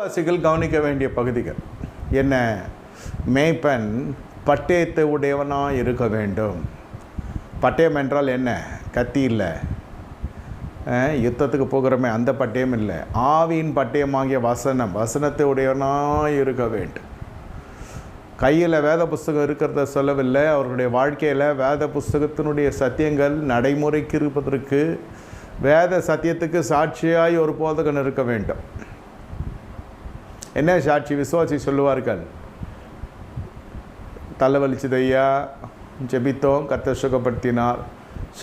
வாசிகள் கவனிக்க வேண்டிய பகுதிகள். என்ன? மேய்ப்பன் பட்டயத்தை உடையவனாக இருக்க வேண்டும். பட்டயம் என்றால் என்ன? கத்தி இல்லை. யுத்தத்துக்கு போகிறோமே அந்த பட்டயம் இல்லை. ஆவியின் பட்டயமாகிய வசனம் வசனத்தை உடையவனாக இருக்க வேண்டும். கையில் வேத புஸ்தகம் இருக்கிறத சொல்லவில்லை. அவர்களுடைய வாழ்க்கையில் வேத புஸ்தகத்தினுடைய சத்தியங்கள் நடைமுறைக்கு இருப்பதற்கு வேத சத்தியத்துக்கு சாட்சியாய் ஒரு போதகன் இருக்க வேண்டும். என்ன சாட்சி? விசுவாசி சொல்லுவார்கள். தலைவலிச்சது ஐயா ஜெபித்தோம் கர்த்தர் சுகப்படுத்தினார்.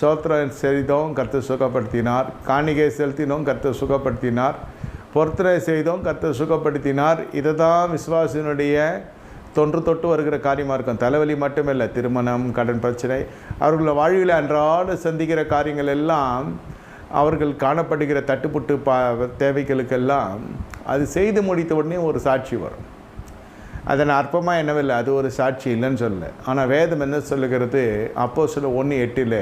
சோத்திரம் செய்தோம் கர்த்தர் சுகப்படுத்தினார். காணிகை செலுத்தினோம் கர்த்தர் சுகப்படுத்தினார். பொருத்தனை செய்தோம் கத்தை சுகப்படுத்தினார். இதை தான் விசுவாசினுடைய தொன்று தொட்டு வருகிற காரியமாக இருக்கும். தலைவலி மட்டுமில்லை திருமணம் கடன் பிரச்சனை. அவர்களோட வாழ்வில் அன்றாட சந்திக்கிற காரியங்கள் எல்லாம் அவர்கள் காணப்படுகிற தட்டுப்புட்டு பா தேவைகளுக்கெல்லாம் அது செய்து முடித்த உடனே ஒரு சாட்சி வரும். அதன் அற்பமாக என்னவில்லை அது ஒரு சாட்சி இல்லைன்னு சொல்லலை. ஆனால் வேதம் என்ன சொல்லுகிறது? அப்போ சொல்ல ஒன்று எட்டில்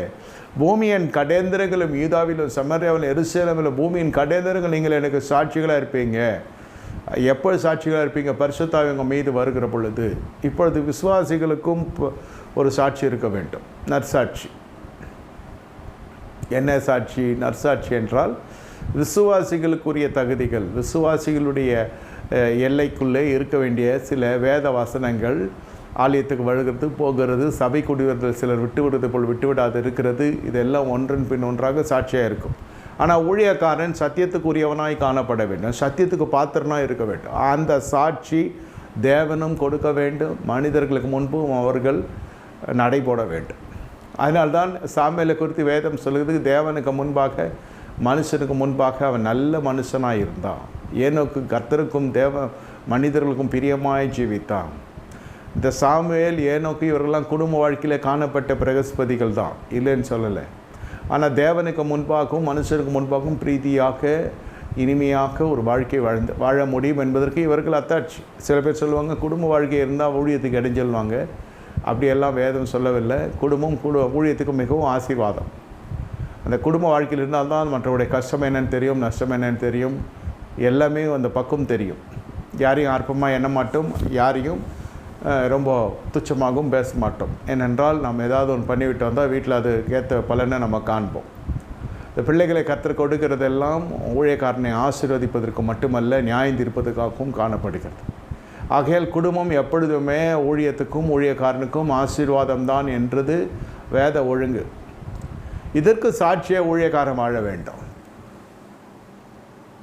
பூமியின் கடேந்திரங்களும் யூதாவிலும் சமரியாவிலும் எருசேலமில் பூமியின் கடேந்திரங்கள் நீங்கள் எனக்கு சாட்சிகளாக இருப்பீங்க. எப்போ சாட்சிகளாக இருப்பீங்க? பரிசுத்தாவி உங்கள் மீது வருகிற பொழுது. இப்பொழுது விசுவாசிகளுக்கும் ஒரு சாட்சி இருக்க வேண்டும். நற்சாட்சி. என்ன சாட்சி நற்சாட்சி என்றால் விசுவாசிகளுக்குரிய தகுதிகள் விசுவாசிகளுடைய எல்லைக்குள்ளே இருக்க வேண்டிய சில வேத வசனங்கள் ஆலயத்துக்கு வழுகிறது போகிறது சபை குடிவர்கள் சிலர் விட்டு விடுறது போல் விட்டுவிடாது இருக்கிறது இதெல்லாம் ஒன்றன் பின் ஒன்றாக சாட்சியாக இருக்கும். ஆனால் ஊழியக்காரன் சத்தியத்துக்குரியவனாய் காணப்பட வேண்டும் சத்தியத்துக்கு பாத்திரனாக இருக்க வேண்டும். அந்த சாட்சி தேவனும் கொடுக்க வேண்டும் மனிதர்களுக்கு முன்பும் அவர்கள் நடைபோட வேண்டும். அதனால்தான் சாமியலை குறித்து வேதம் சொல்லுகிறது தேவனுக்கு முன்பாக மனுஷனுக்கு முன்பாக அவன் நல்ல மனுஷனாக இருந்தான். ஏனோக்கு கர்த்தருக்கும் தேவ மனிதர்களுக்கும் பிரியமாய் ஜீவித்தான். இந்த சாமுவேல் ஏனோக்கு இவர்கள்லாம் குடும்ப வாழ்க்கையில் காணப்பட்ட பிரகஸ்பதிகள் தான். இல்லைன்னு சொல்லலை. ஆனால் தேவனுக்கு முன்பாகவும் மனுஷனுக்கு முன்பாகவும் பிரீதியாக இனிமையாக ஒரு வாழ்க்கை வாழ்ந்து வாழ முடியும் என்பதற்கு இவர்கள் அத்தாட்சி. சில பேர் சொல்லுவாங்க குடும்ப வாழ்க்கை இருந்தால் ஊழியத்துக்கு இடைஞ்சல்வாங்க. அப்படியெல்லாம் வேதம் சொல்லவில்லை. குடும்பம் குடு ஊழியத்துக்கு மிகவும் ஆசீர்வாதம். அந்த குடும்ப வாழ்க்கையில் இருந்தால்தான் மற்றவருடைய கஷ்டம் என்னென்னு தெரியும் நஷ்டம் என்னென்னு தெரியும். எல்லாமே அந்த பக்கம் தெரியும். யாரையும் அற்பமாக எண்ண மாட்டோம் யாரையும் ரொம்ப துச்சமாகவும் பேச மாட்டோம். ஏனென்றால் நாம் ஏதாவது ஒன்று பண்ணிவிட்டு வந்தால் வீட்டில் அது ஏற்ற பலனை நம்ம காண்போம். இந்த பிள்ளைகளை கற்று கொடுக்கிறதெல்லாம் ஊழியக்காரனை ஆசீர்வதிப்பதற்கு மட்டுமல்ல நியாயம் தீர்ப்பதற்காகவும் காணப்படுகிறது. ஆகையால் குடும்பம் எப்பொழுதுமே ஊழியத்துக்கும் ஊழியக்காரனுக்கும் ஆசீர்வாதம் தான் என்றது வேத ஒழுங்கு. இதற்கு சாட்சிய ஊழியக்காரன் வாழ வேண்டும்.